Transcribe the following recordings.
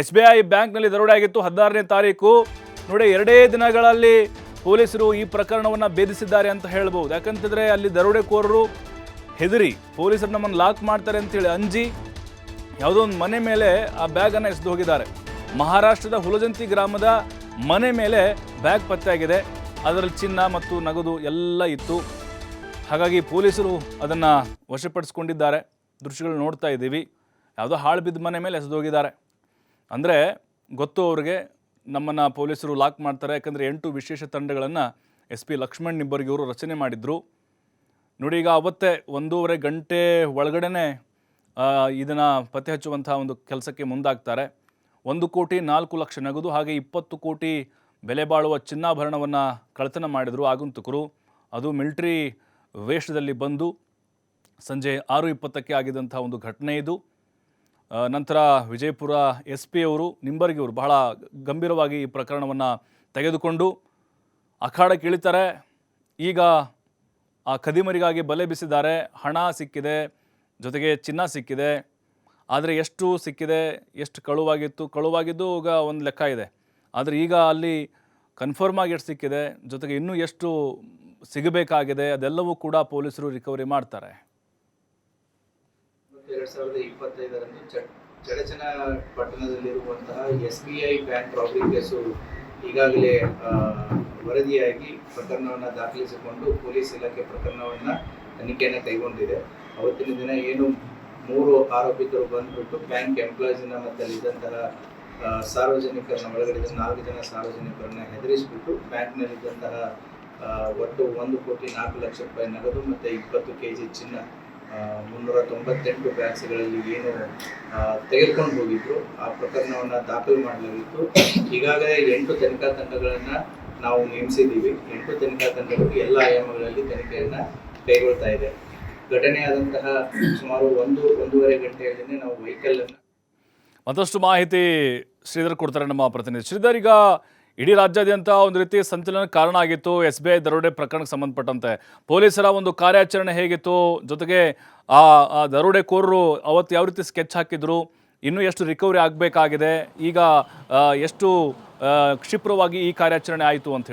S B I ಬ್ಯಾಂಕ್ನಲ್ಲಿ ದರೋಡೆ ಆಗಿತ್ತು ಹದಿನಾರನೇ ತಾರೀಕು ನೋಡಿ ಎರಡೇ ದಿನಗಳಲ್ಲಿ ಪೊಲೀಸರು ಈ ಪ್ರಕರಣವನ್ನು ಭೇದಿಸಿದ್ದಾರೆ ಅಂತ ಹೇಳ್ಬೋದು. ಯಾಕಂತಂದ್ರೆ ಅಲ್ಲಿ ದರೋಡೆಕೋರರು ಹೆದರಿ ಪೊಲೀಸರು ನಮ್ಮನ್ನು ಲಾಕ್ ಮಾಡ್ತಾರೆ ಅಂತೇಳಿ ಅಂಜಿ ಯಾವುದೋ ಒಂದು ಮನೆ ಮೇಲೆ ಆ ಬ್ಯಾಗನ್ನು ಎಸೆದು ಹೋಗಿದ್ದಾರೆ. ಮಹಾರಾಷ್ಟ್ರದ ಹುಲಜಂತಿ ಗ್ರಾಮದ ಮನೆ ಮೇಲೆ ಬ್ಯಾಗ್ ಪತ್ತೆಯಾಗಿದೆ. ಅದರಲ್ಲಿ ಚಿನ್ನ ಮತ್ತು ನಗದು ಎಲ್ಲ ಇತ್ತು. ಹಾಗಾಗಿ ಪೊಲೀಸರು ಅದನ್ನು ವಶಪಡಿಸ್ಕೊಂಡಿದ್ದಾರೆ. ದೃಶ್ಯಗಳು ನೋಡ್ತಾ ಇದ್ದೀವಿ. ಯಾವುದೋ ಹಾಳು ಬಿದ್ದ ಮನೆ ಮೇಲೆ ಎಸೆದು ಹೋಗಿದ್ದಾರೆ. ಅಂದರೆ ಗೊತ್ತು ಅವ್ರಿಗೆ, ನಮ್ಮನ್ನು ಪೊಲೀಸರು ಲಾಕ್ ಮಾಡ್ತಾರೆ. ಯಾಕಂದರೆ ಎಂಟು ವಿಶೇಷ ತಂಡಗಳನ್ನು ಎಸ್ ಪಿ ಲಕ್ಷ್ಮಣ್ ನಿಬ್ಬರಿಗೆ ಇವರು ರಚನೆ ಮಾಡಿದರು. ನೋಡಿ, ಈಗ ಅವತ್ತೇ ಒಂದೂವರೆ ಗಂಟೆ ಒಳಗಡೆನೆ ಇದನ್ನು ಪತ್ತೆ ಹಚ್ಚುವಂಥ ಒಂದು ಕೆಲಸಕ್ಕೆ ಮುಂದಾಗ್ತಾರೆ. ಒಂದು ಕೋಟಿ ನಾಲ್ಕು ಲಕ್ಷ ನಗದು, ಹಾಗೆ ಇಪ್ಪತ್ತು ಕೋಟಿ ಬೆಲೆ ಬಾಳುವ ಚಿನ್ನಾಭರಣವನ್ನು ಕಳತನ ಮಾಡಿದರು ಆಗಂತುಕರು. ಅದು ಮಿಲ್ಟ್ರಿ ವೇಷದಲ್ಲಿ ಬಂದು ಸಂಜೆ ಆರು ಇಪ್ಪತ್ತಕ್ಕೆ ಆಗಿದಂಥ ಒಂದು ಘಟನೆ ಇದು. ನಂತರ ವಿಜಯಪುರ ಎಸ್ ಪಿ ಅವರು, ನಿಂಬರ್ಗಿ ಅವರು ಬಹಳ ಗಂಭೀರವಾಗಿ ಈ ಪ್ರಕರಣವನ್ನು ತೆಗೆದುಕೊಂಡು ಅಖಾಡಕ್ಕೆ ಇಳಿತಾರೆ ಈಗ ಆ ಖದೀಮರಿಗಾಗಿ ಬಲೆ ಬಿಸಿದ್ದಾರೆ. ಹಣ ಸಿಕ್ಕಿದೆ, ಜೊತೆಗೆ ಚಿನ್ನ ಸಿಕ್ಕಿದೆ. ಆದರೆ ಎಷ್ಟು ಸಿಕ್ಕಿದೆ, ಎಷ್ಟು ಕಳುವಾಗಿತ್ತು? ಕಳುವಾಗಿದ್ದು ಈಗ ಒಂದು ಲೆಕ್ಕ ಇದೆ. ಆದರೆ ಈಗ ಅಲ್ಲಿ ಕನ್ಫರ್ಮ್ ಆಗಿ ಎಷ್ಟು ಸಿಕ್ಕಿದೆ, ಜೊತೆಗೆ ಇನ್ನೂ ಎಷ್ಟು ಸಿಗಬೇಕಾಗಿದೆ, ಅದೆಲ್ಲವೂ ಕೂಡ ಪೊಲೀಸರು ರಿಕವರಿ ಮಾಡ್ತಾರೆ. ಎರಡ್ ಸಾವಿರದ ಇಪ್ಪತ್ತೈದರಂದು ಚಡಚನ ಪಟ್ಟಣದಲ್ಲಿರುವಂತಹ S B I bank robbery case ಈಗಾಗಲೇ ವರದಿಯಾಗಿ ಪ್ರಕರಣವನ್ನು ದಾಖಲಿಸಿಕೊಂಡು ಪೊಲೀಸ್ ಇಲಾಖೆ ಪ್ರಕರಣವನ್ನು ತನಿಖೆಯನ್ನು ಕೈಗೊಂಡಿದೆ. ಅವತ್ತಿನ ದಿನ ಏನು ಮೂರು ಆರೋಪಿತರು ಬಂದ್ಬಿಟ್ಟು ಬ್ಯಾಂಕ್ ಎಂಪ್ಲಾಯೀಸ್ನ ಮತ್ತು ಅಲ್ಲಿದ್ದಂತಹ ಸಾರ್ವಜನಿಕರನ್ನ ಒಳಗಡೆ ನಾಲ್ಕು ಜನ ಸಾರ್ವಜನಿಕರನ್ನ ಹೆದರಿಸಿಬಿಟ್ಟು ಬ್ಯಾಂಕ್ನಲ್ಲಿದ್ದಂತಹ ಒಟ್ಟು ಒಂದು ಕೋಟಿ ನಾಲ್ಕು ಲಕ್ಷ ರೂಪಾಯಿ ನಗದು ಮತ್ತು ಇಪ್ಪತ್ತು ಕೆ ಜಿ ಚಿನ್ನ ಮುನ್ನೂರ ತೊಂಬತ್ತೆಂಟು ಬ್ಯಾಗ್ಸ್ಗಳಲ್ಲಿ ಏನು ತೆಗೆದುಕೊಂಡು ಹೋಗಿದ್ರು. ಆ ಪ್ರಕರಣವನ್ನು ದಾಖಲು ಮಾಡಲಾಗಿತ್ತು. ಈಗಾಗಲೇ ಎಂಟು ತನಿಖಾ ತಂಡಗಳನ್ನು ನಾವು ನೇಮಿಸಿದ್ದೀವಿ. ಎಂಟು ತನಿಖಾ ತಂಡಗಳು ಎಲ್ಲ ಆಯಾಮಗಳಲ್ಲಿ ತನಿಖೆಯನ್ನು ಕೈಗೊಳ್ತಾ ಇದೆ. ಘಟನೆಯಾದಂತಹ ಸುಮಾರು ಒಂದು, ಒಂದೂವರೆ ಗಂಟೆಯಲ್ಲಿನೇ ನಾವು ವೆಹಿಕಲ್ ಮತ್ತಷ್ಟು ಮಾಹಿತಿ ಶ್ರೀಧರ್ ಕೊಡ್ತಾರೆ ನಮ್ಮ ಪ್ರತಿನಿಧಿ. ಶ್ರೀಧರ್, ಈಗ ಇಡೀ ರಾಜ್ಯಾದ್ಯಂತ ಒಂದು ರೀತಿ ಸಂಚಲನ ಕಾರಣ ಆಗಿತ್ತು. ಎಸ್ ಬಿ ಐ ದರೋಡೆ ಪ್ರಕರಣಕ್ಕೆ ಸಂಬಂಧಪಟ್ಟಂತೆ. ಪೊಲೀಸರ ಒಂದು ಕಾರ್ಯಾಚರಣೆ ಹೇಗಿತ್ತು? ಜೊತೆಗೆ ಆ ದರೋಡೆಕೋರರು ಅವತ್ತು ಯಾವ ರೀತಿ ಸ್ಕೆಚ್ ಹಾಕಿದ್ರು? ಇನ್ನೂ ಎಷ್ಟು ರಿಕವರಿ ಆಗಬೇಕಾಗಿದೆ? ಈಗ ಎಷ್ಟು ಕ್ಷಿಪ್ರವಾಗಿ ಈ ಕಾರ್ಯಾಚರಣೆ ಆಯಿತು ಅಂತ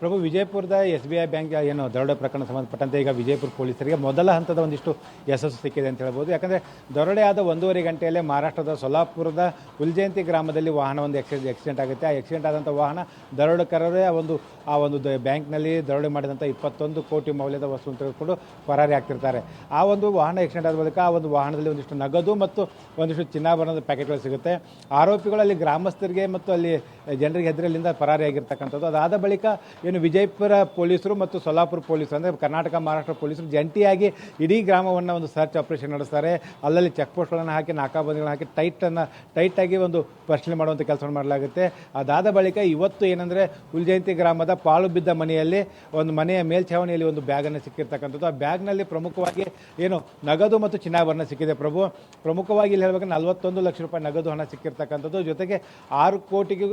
ಪ್ರಭು, ವಿಜಯಪುರದ ಎಸ್ ಬಿ ಐ ಬ್ಯಾಂಕ್ ಏನು ದರೋಡೆ ಪ್ರಕರಣ ಸಂಬಂಧಪಟ್ಟಂತೆ ಈಗ ವಿಜಯಪುರ ಪೊಲೀಸರಿಗೆ ಮೊದಲ ಹಂತದ ಒಂದಿಷ್ಟು ಯಶಸ್ಸು ಸಿಕ್ಕಿದೆ ಅಂತ ಹೇಳ್ಬೋದು. ಯಾಕಂದರೆ ದರೋಡೆ ಆದ ಒಂದೂವರೆ ಗಂಟೆಯಲ್ಲೇ ಮಹಾರಾಷ್ಟ್ರದ ಸೊಲ್ಲಾಪುರದ ಉಲ್ಜಯಂತಿ ಗ್ರಾಮದಲ್ಲಿ ವಾಹನ ಒಂದು ಎಕ್ಸಿಡೆಂಟ್ ಆಕ್ಸಿಡೆಂಟ್ ಆಗುತ್ತೆ. ಆ ಎಕ್ಸಿಡೆಂಟ್ ಆದಂಥ ವಾಹನ ದರೋಡೆಕರರೇ ಆ ಒಂದು ಆ ಒಂದು ಬ್ಯಾಂಕ್ನಲ್ಲಿ ದರೋಡೆ ಮಾಡಿದಂಥ ಇಪ್ಪತ್ತೊಂದು ಕೋಟಿ ಮೌಲ್ಯದ ವಸ್ತುವನ್ನು ತೆಗೆದುಕೊಂಡು ಪರಾರಿ ಆಗ್ತಿರ್ತಾರೆ. ಆ ಒಂದು ವಾಹನ ಆಕ್ಸಿಡೆಂಟ್ ಆದ ಬಳಿಕ ಆ ಒಂದು ವಾಹನದಲ್ಲಿ ಒಂದಿಷ್ಟು ನಗದು ಮತ್ತು ಒಂದಿಷ್ಟು ಚಿನ್ನಾಭರಣದ ಪ್ಯಾಕೆಟ್ಗಳು ಸಿಗುತ್ತೆ. ಆರೋಪಿಗಳಲ್ಲಿ ಗ್ರಾಮಸ್ಥರಿಗೆ ಮತ್ತು ಅಲ್ಲಿ ಜನರಿಗೆ ಹೆದರಲಿಂದ ಪರಾರಿಯಾಗಿರ್ತಕ್ಕಂಥದ್ದು. ಅದಾದ ಬಳಿಕ ಏನು ವಿಜಯಪುರ ಪೊಲೀಸರು ಮತ್ತು ಸೊಲ್ಲಾಪುರ ಪೊಲೀಸರು ಅಂದರೆ ಕರ್ನಾಟಕ, ಮಹಾರಾಷ್ಟ್ರ ಪೊಲೀಸರು ಜಂಟಿಯಾಗಿ ಇಡೀ ಗ್ರಾಮವನ್ನು ಒಂದು ಸರ್ಚ್ ಆಪರೇಷನ್ ನಡೆಸ್ತಾರೆ. ಅಲ್ಲಲ್ಲಿ ಚೆಕ್ ಪೋಸ್ಟ್ಗಳನ್ನು ಹಾಕಿ, ನಾಕಾಬಂದಿಗಳನ್ನು ಹಾಕಿ ಟೈಟನ್ನು ಟೈಟಾಗಿ ಒಂದು ಪರಿಶೀಲನೆ ಮಾಡುವಂಥ ಕೆಲಸವನ್ನು ಮಾಡಲಾಗುತ್ತೆ. ಅದಾದ ಬಳಿಕ ಇವತ್ತು ಏನಂದರೆ ಹುಲ್ಜಯಂತಿ ಗ್ರಾಮದ ಪಾಳು ಬಿದ್ದ ಮನೆಯಲ್ಲಿ ಒಂದು ಮನೆಯ ಮೇಲ್ಛಾವಣಿಯಲ್ಲಿ ಒಂದು ಬ್ಯಾಗನ್ನು ಸಿಕ್ಕಿರ್ತಕ್ಕಂಥದ್ದು. ಆ ಬ್ಯಾಗ್ನಲ್ಲಿ ಪ್ರಮುಖವಾಗಿ ಏನು ನಗದು ಮತ್ತು ಚಿನ್ನಾಭರಣ ಸಿಕ್ಕಿದೆ ಪ್ರಭು. ಪ್ರಮುಖವಾಗಿ ಇಲ್ಲಿ ಹೇಳಬೇಕು ನಲವತ್ತೊಂದು ಲಕ್ಷ ರೂಪಾಯಿ ನಗದು ಹಣ ಸಿಕ್ಕಿರ್ತಕ್ಕಂಥದ್ದು. ಜೊತೆಗೆ ಆರು ಕೋಟಿಗೂ,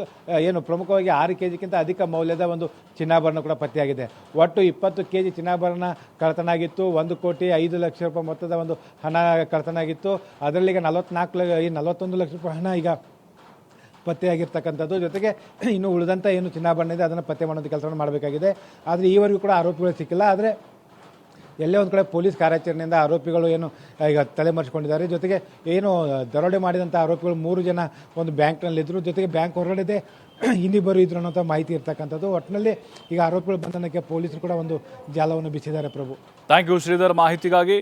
ಏನು ಪ್ರಮುಖವಾಗಿ ಆರು ಕೆ ಜಿಗಿಂತ ಅಧಿಕ ಮೌಲ್ಯದ ಒಂದು ಚಿನ್ನಾಭರಣ ಕೂಡ ಪತ್ತೆಯಾಗಿದೆ. ಒಟ್ಟು ಇಪ್ಪತ್ತು ಕೆ ಜಿ ಚಿನ್ನಾಭರಣ ಕಳ್ತನ ಆಗಿತ್ತು ಒಂದು ಕೋಟಿ ಐದು ಲಕ್ಷ ರೂಪಾಯಿ ಮೊತ್ತದ ಒಂದು ಹಣ ಕಳ್ತನ ಆಗಿತ್ತು ಅದರಲ್ಲಿ ಈಗ ನಲವತ್ನಾಲ್ಕು ಈ ನಲವತ್ತೊಂದು ಲಕ್ಷ ರೂಪಾಯಿ ಹಣ ಈಗ ಪತ್ತೆಯಾಗಿರ್ತಕ್ಕಂಥದ್ದು. ಜೊತೆಗೆ ಇನ್ನು ಉಳಿದಂಥ ಏನು ಚಿನ್ನಾಭರಣ ಇದೆ, ಅದನ್ನು ಪತ್ತೆ ಮಾಡೋದು ಕೆಲಸವನ್ನು ಮಾಡಬೇಕಾಗಿದೆ. ಆದರೆ ಈವರೆಗೂ ಕೂಡ ಆರೋಪಿಗಳು ಸಿಕ್ಕಿಲ್ಲ. ಆದರೆ ಎಲ್ಲೇ ಒಂದು ಕಡೆ ಪೊಲೀಸ್ ಕಾರ್ಯಾಚರಣೆಯಿಂದ ಆರೋಪಿಗಳು ಏನು ಈಗ ತಲೆಮರೆಸಿಕೊಂಡಿದ್ದಾರೆ ಜೊತೆಗೆ ಏನು ದರೋಡೆ ಮಾಡಿದಂಥ ಆರೋಪಿಗಳು ಮೂರು ಜನ ಒಂದು ಬ್ಯಾಂಕ್ನಲ್ಲಿದ್ದರು ಜೊತೆಗೆ ಬ್ಯಾಂಕ್ ಹೊರಗಡೆ ಇನ್ನಿಬ್ಬರು ಇದ್ರು ಅನ್ನೋಂಥ ಮಾಹಿತಿ ಇರ್ತಕ್ಕಂಥದ್ದು. ಒಟ್ಟಿನಲ್ಲಿ ಈಗ ಆರೋಪಿಗಳು ಬಂಧನಕ್ಕೆ ಪೊಲೀಸರು ಕೂಡ ಒಂದು ಜಾಲವನ್ನು ಬಿಸಿದ್ದಾರೆ ಪ್ರಭು. Thank you Shridhar. ಮಾಹಿತಿಗಾಗಿ